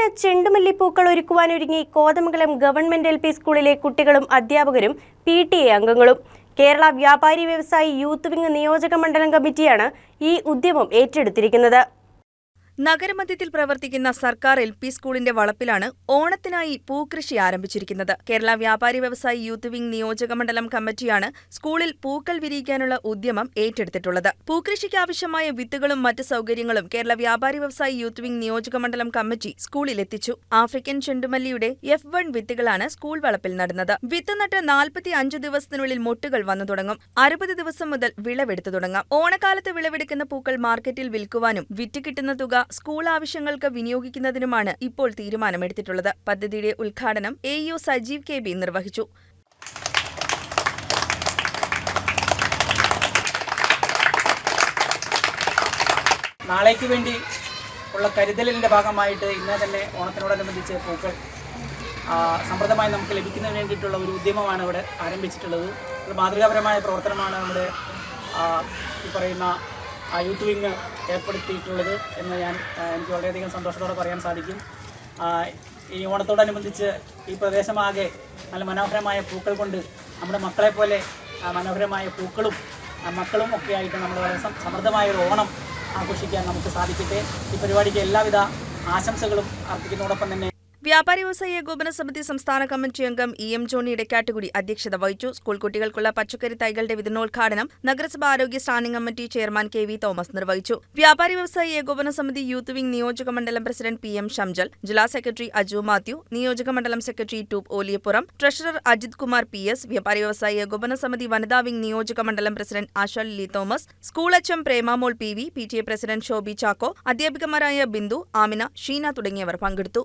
ഓണത്തിന് ചെണ്ടുമല്ലിപ്പൂക്കൾ ഒരുക്കുവാനൊരുങ്ങി കോതമംഗലം ഗവൺമെന്റ് എൽ പി സ്കൂളിലെ കുട്ടികളും അധ്യാപകരും പി ടി എ അംഗങ്ങളും. കേരള വ്യാപാരി വ്യവസായി യൂത്ത് വിംഗ് നിയോജക മണ്ഡലം കമ്മിറ്റിയാണ് ഈ ഉദ്യമം ഏറ്റെടുത്തിരിക്കുന്നത്. നഗരമധ്യത്തിൽ പ്രവർത്തിക്കുന്ന സർക്കാർ എൽ പി സ്കൂളിന്റെ വളപ്പിലാണ് ഓണത്തിനായി പൂക്കൃഷി ആരംഭിച്ചിരിക്കുന്നത്. കേരള വ്യാപാരി വ്യവസായി യൂത്ത് വിംഗ് നിയോജക മണ്ഡലം കമ്മിറ്റിയാണ് സ്കൂളിൽ പൂക്കൾ വിരിയിക്കാനുള്ള ഉദ്യമം ഏറ്റെടുത്തിട്ടുള്ളത്. പൂക്കൃഷിക്ക് ആവശ്യമായ വിത്തുകളും മറ്റ് സൗകര്യങ്ങളും കേരള വ്യാപാരി വ്യവസായി യൂത്ത് വിംഗ് നിയോജക മണ്ഡലം കമ്മിറ്റി സ്കൂളിൽ എത്തിച്ചു. ആഫ്രിക്കൻ ചെണ്ടുമല്ലിയുടെ എഫ് വൺ വിത്തുകളാണ് സ്കൂൾ വളപ്പിൽ നടന്നത്. വിത്ത് നട്ട് നാൽപ്പത്തി അഞ്ച് ദിവസത്തിനുള്ളിൽ മൊട്ടുകൾ വന്നു തുടങ്ങും. അറുപത് ദിവസം മുതൽ വിളവെടുത്തു തുടങ്ങാം. ഓണക്കാലത്ത് വിളവെടുക്കുന്ന പൂക്കൾ മാർക്കറ്റിൽ വിൽക്കുവാനും വിറ്റ് കിട്ടുന്ന തുക സ്കൂൾ ആവശ്യങ്ങൾക്ക് വിനിയോഗിക്കുന്നതിനുമാണ് ഇപ്പോൾ തീരുമാനമെടുത്തിട്ടുള്ളത്. പദ്ധതിയുടെ ഉദ്ഘാടനം A U Sajeev K B നിർവഹിച്ചു. നാളേക്ക് വേണ്ടി ഉള്ള കരുതലിന്റെ ഭാഗമായിട്ട് ഇന്ന് തന്നെ ഓണത്തിനോടനുബന്ധിച്ച് പൂക്കൾ സമൃദ്ധമായി നമുക്ക് ലഭിക്കുന്നതിന് വേണ്ടിയിട്ടുള്ള ഒരു ഉദ്യമമാണ് ഇവിടെ ആരംഭിച്ചിട്ടുള്ളത്. ഒരു മാതൃകാപരമായ പ്രവർത്തനമാണ് നമ്മുടെ ഈ പറയുന്ന യൂത്ത് വിങ് ഏർപ്പെടുത്തിയിട്ടുള്ളത് എന്ന് ഞാൻ എനിക്ക് വളരെയധികം സന്തോഷത്തോടെ പറയാൻ സാധിക്കും. ഈ ഓണത്തോടനുബന്ധിച്ച് ഈ പ്രദേശമാകെ നല്ല മനോഹരമായ പൂക്കൾ കൊണ്ട് നമ്മുടെ മക്കളെ പോലെ ആ, മനോഹരമായ പൂക്കളും മക്കളും ഒക്കെ ആയിട്ട് നമ്മൾ വളരെ സമൃദ്ധമായ ഒരു ഓണം ആഘോഷിക്കാൻ നമുക്ക് സാധിക്കട്ടെ. ഈ പരിപാടിക്ക് എല്ലാവിധ ആശംസകളും അർപ്പിക്കുന്നതോടൊപ്പം തന്നെ വ്യാപാരി വ്യവസായ ഏകോപന സമിതി സംസ്ഥാന കമ്മിറ്റി അംഗം ഇ എം ജോണി ഇടക്കാട്ടുകുടി അധ്യക്ഷത വഹിച്ചു. സ്കൂൾ കുട്ടികൾക്കുള്ള പച്ചക്കറി തൈകളുടെ വിതരണോദ്ഘാടനം നഗരസഭ ആരോഗ്യ standing committee chairman K V Thomas നിർവഹിച്ചു. വ്യാപാരി വ്യവസായ ഏകോപന സമിതി യൂത്ത് വിംഗ് നിയോജക മണ്ഡലം പ്രസിഡന്റ് പി എം ഷംജൽ ജില്ലാ സെക്രട്ടറി അജു മാത്യു നിയോജക മണ്ഡലം secretary tube Oliyappuram treasurer Ajith Kumar P S വ്യാപാരി വ്യവസായ ഏകോപന സമിതി വനിതാ വിംഗ് നിയോജക മണ്ഡലം president Asha Lily Thomas school H M Premamol P V P T A president Shobi Chacko അധ്യാപികമാരായ Bindu Amina Sheena തുടങ്ങിയവർ പങ്കെടുത്തു.